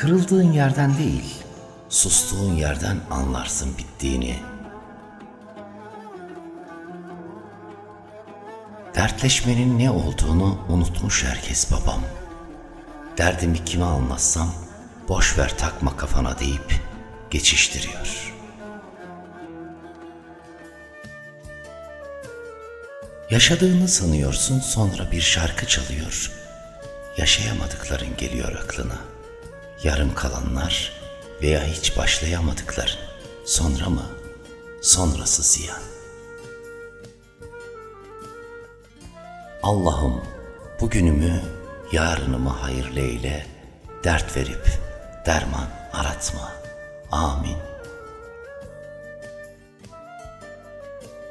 Kırıldığın yerden değil, sustuğun yerden anlarsın bittiğini. Dertleşmenin ne olduğunu unutmuş herkes babam. Derdimi kime anlatsam boş ver takma kafana deyip geçiştiriyor. Yaşadığını sanıyorsun sonra bir şarkı çalıyor. Yaşayamadıkların geliyor aklına. Yarım kalanlar veya hiç başlayamadıkların. Sonra mı? Sonrası ziyan. Allah'ım bugünümü, yarınımı hayırlı eyle, dert verip derman aratma. Amin.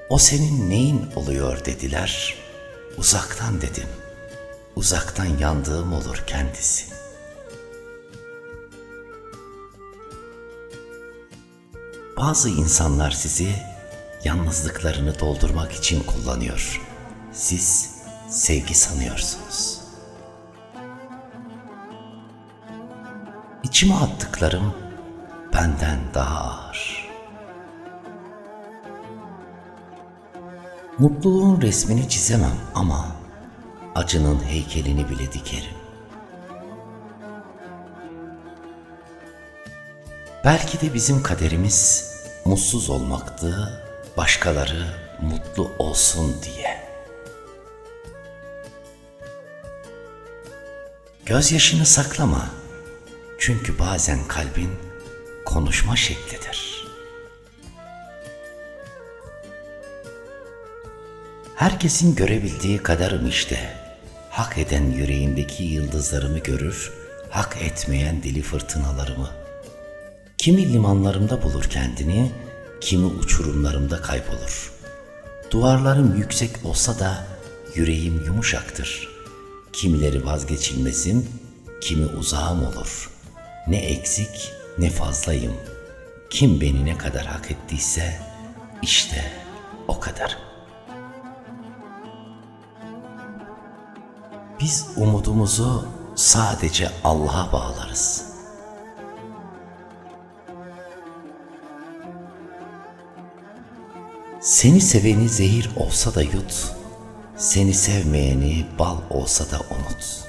O senin neyin oluyor dediler. Uzaktan dedim. Uzaktan yandığım olur kendisi. Bazı insanlar sizi yalnızlıklarını doldurmak için kullanıyor. Siz sevgi sanıyorsunuz. İçime attıklarım benden daha ağır. Mutluluğun resmini çizemem ama acının heykelini bile dikerim. Belki de bizim kaderimiz mutsuz olmaktı, başkaları mutlu olsun diye. Gözyaşını saklama. Çünkü bazen kalbin konuşma şeklidir. Herkesin görebildiği kadarım işte. Hak eden yüreğindeki yıldızlarımı görür, hak etmeyen dili fırtınalarımı. Kimi limanlarımda bulur kendini, kimi uçurumlarımda kaybolur. Duvarlarım yüksek olsa da yüreğim yumuşaktır. Kimileri vazgeçilmezim, kimi uzağım olur. Ne eksik ne fazlayım. Kim beni ne kadar hak ettiyse işte o kadar. Biz umudumuzu sadece Allah'a bağlarız. Seni seveni zehir olsa da yut, seni sevmeyeni bal olsa da unut.